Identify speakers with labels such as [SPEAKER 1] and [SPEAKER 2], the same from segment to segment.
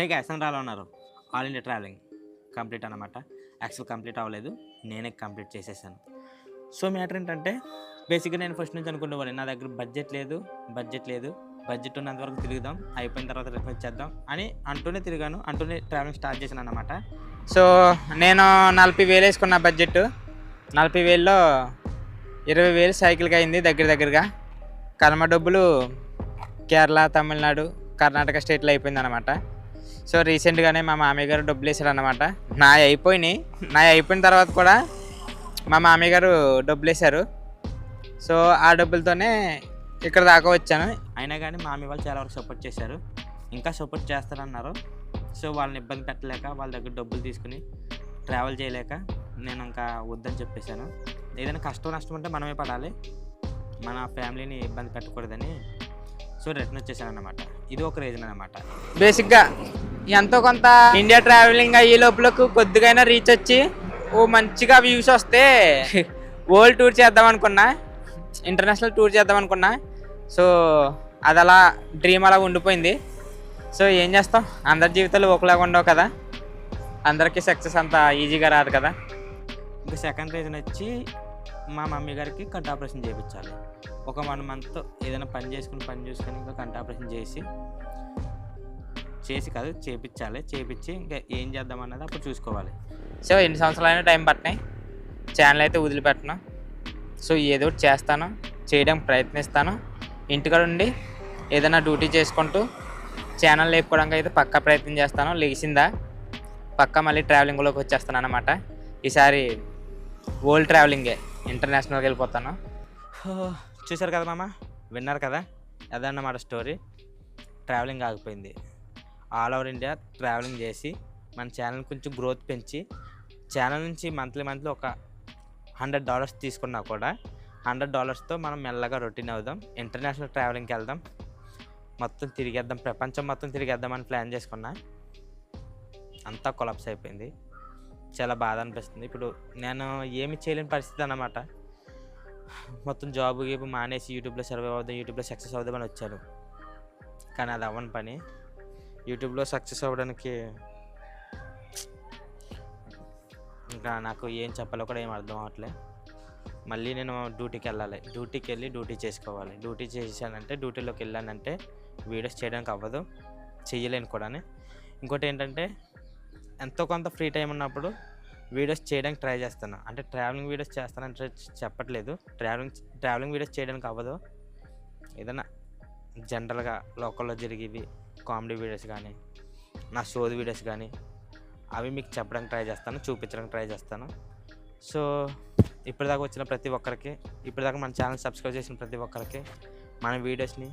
[SPEAKER 1] హే గ్యాసంద్రాలో ఉన్నారు? All India travelling complete అనమాట యాక్చువల్ కంప్లీట్ అవ్వలేదు. నేనే కంప్లీట్ చేసేసాను. సో మ్యాటర్ ఏంటంటే బేసిక్గా నేను ఫస్ట్ నుంచి అనుకునేవాడిని. నా దగ్గర బడ్జెట్ లేదు బడ్జెట్ లేదు. బడ్జెట్ ఉన్నంత వరకు తిరుగుదాం అయిపోయిన తర్వాత రిఫర్ చేద్దాం అని అంటూనే తిరిగాను. అంటూనే ట్రావెలింగ్ స్టార్ట్ చేశాను అనమాట
[SPEAKER 2] సో నేను నలభై వేలు వేసుకున్న బడ్జెట్ నలభై వేల్లో ఇరవై వేలు సైకిల్కి అయింది దగ్గర దగ్గరగా. కర్మ డబ్బులు కేరళ తమిళనాడు కర్ణాటక స్టేట్లో అయిపోయింది అనమాట సో రీసెంట్గానే మా మామయ్య గారు డబ్బులు వేసారు అనమాట నా అయిపోయినాయి. నా అయిపోయిన తర్వాత కూడా మా మామయ్య గారు డబ్బులు వేశారు సో ఆ డబ్బులతోనే ఇక్కడ దాకా వచ్చాను.
[SPEAKER 1] అయినా కానీ మా వాళ్ళు చాలా వరకు సపోర్ట్ చేశారు. ఇంకా సపోర్ట్ చేస్తారన్నారు. సో వాళ్ళని ఇబ్బంది పెట్టలేక వాళ్ళ దగ్గర డబ్బులు తీసుకుని ట్రావెల్ చేయలేక నేను ఇంకా వద్దని చెప్పేశాను. ఏదైనా కష్టం నష్టం ఉంటే మనమే పడాలి. మన ఫ్యామిలీని ఇబ్బంది పెట్టకూడదని. సో రిటర్న్ వచ్చేసాను అనమాట ఇది ఒక రీజన్ అనమాట
[SPEAKER 2] బేసిక్గా ఎంతో కొంత ఇండియా ట్రావెలింగ్ అయ్యే లోపలకు కొద్దిగైనా రీచ్ వచ్చి ఓ మంచిగా వ్యూస్ వస్తే వరల్డ్ టూర్ చేద్దాం అనుకున్నా. ఇంటర్నేషనల్ టూర్ చేద్దాం అనుకున్నా. సో అది అలా డ్రీమ్ అలా ఉండిపోయింది. సో ఏం చేస్తాం? అందరి జీవితాలు ఒకలాగా ఉండవు కదా. అందరికీ సక్సెస్ అంత ఈజీగా రాదు కదా.
[SPEAKER 1] ఇంకా సెకండ్ రీజన్ వచ్చి మా మమ్మీ గారికి కంటి ఆపరేషన్ చేయించాలి ఒక వన్ మంత్ ఏదైనా పని చేసుకుని పని చూసుకొని ఇంకా కంటి ఆపరేషన్ చేసి చేసి కాదు చేపించాలి. చేపించి ఇంకా ఏం చేద్దాం అన్నది అప్పుడు చూసుకోవాలి.
[SPEAKER 2] సో ఎన్ని సంవత్సరాలైనా టైం పట్టినాయి. ఛానల్ అయితే వదిలిపెట్టను. సో ఏదో ఒకటి చేస్తాను. చేయడానికి ప్రయత్నిస్తాను. ఇంటికాడ ఉండి ఏదైనా డ్యూటీ చేసుకుంటూ ఛానల్ లేపుకోవడానికి అయితే పక్కా ప్రయత్నం చేస్తాను. లేచిందా? పక్కా మళ్ళీ ట్రావెలింగ్లోకి వచ్చేస్తాను అనమాట ఈసారి వరల్డ్ ట్రావెలింగే ఇంటర్నేషనల్కి వెళ్ళిపోతాను.
[SPEAKER 1] చూశారు కదా మామ? విన్నారు కదా? అదన్నమాట స్టోరీ. ట్రావెలింగ్ ఆగిపోయింది. ఆల్ ఓవర్ ఇండియా ట్రావెలింగ్ చేసి మన ఛానల్ కొంచెం గ్రోత్ పెంచి ఛానల్ నుంచి మంత్లీ మంత్లీ ఒక హండ్రెడ్ డాలర్స్ తీసుకున్నా కూడా హండ్రెడ్ డాలర్స్తో మనం మెల్లగా రొటీన్ అవుదాం ఇంటర్నేషనల్ ట్రావెలింగ్కి వెళ్దాం మొత్తం తిరిగేద్దాం ప్రపంచం మొత్తం తిరిగేద్దామని ప్లాన్ చేసుకున్నా అంతా కొలాప్స్ అయిపోయింది. చాలా బాధ అనిపిస్తుంది. ఇప్పుడు నేను ఏమి చేయలేని పరిస్థితి అన్నమాట. మొత్తం జాబ్ గీబు మానేసి యూట్యూబ్లో సర్వే అవుదాం యూట్యూబ్లో సక్సెస్ అవుదామని వచ్చాను. కానీ అది అవ్వని పని. యూట్యూబ్లో సక్సెస్ అవ్వడానికి ఇంకా నాకు ఏం చెప్పాలో కూడా ఏం అర్థం అవ్వట్లే మళ్ళీ నేను డ్యూటీకి వెళ్ళాలి. డ్యూటీకి వెళ్ళి డ్యూటీ చేసుకోవాలి. డ్యూటీ చేశానంటే డ్యూటీలోకి వెళ్ళానంటే వీడియోస్ చేయడానికి అవ్వదు. చేయలేను కూడా ఇంకోటి ఏంటంటే ఎంతో కొంత ఫ్రీ టైం ఉన్నప్పుడు వీడియోస్ చేయడానికి ట్రై చేస్తాను. అంటే ట్రావెలింగ్ వీడియోస్ చేస్తానంటే చెప్పట్లేదు. ట్రావెలింగ్ ట్రావెలింగ్ వీడియోస్ చేయడానికి అవ్వదు. ఏదైనా జనరల్గా లోకల్లో జరిగేవి కామెడీ వీడియోస్ కానీ నా షోది వీడియోస్ కానీ అవి మీకు చెప్పడానికి ట్రై చేస్తాను చూపించడానికి ట్రై చేస్తాను. సో ఇప్పటిదాకా వచ్చిన ప్రతి ఒక్కరికి ఇప్పటిదాకా మన ఛానల్ సబ్స్క్రైబ్ చేసిన ప్రతి ఒక్కరికి మన వీడియోస్ని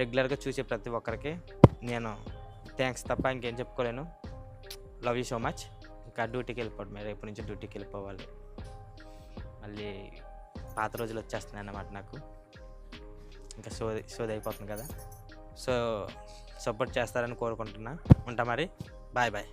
[SPEAKER 1] రెగ్యులర్గా చూసే ప్రతి ఒక్కరికి నేను థ్యాంక్స్ తప్ప ఇంకేం చెప్పుకోలేను. లవ్ యూ సో మచ్ ఇంకా డ్యూటీకి వెళ్ళిపోవడం రేపు నుంచి డ్యూటీకి వెళ్ళిపోవాలి. మళ్ళీ పాత రోజులు వచ్చేస్తున్నాయి అన్నమాట నాకు. ఇంకా సోది సోది అయిపోతుంది కదా. సో సపోర్ట్ చేస్తారని కోరుకుంటున్నా. ఉంటా మరి? Bye bye.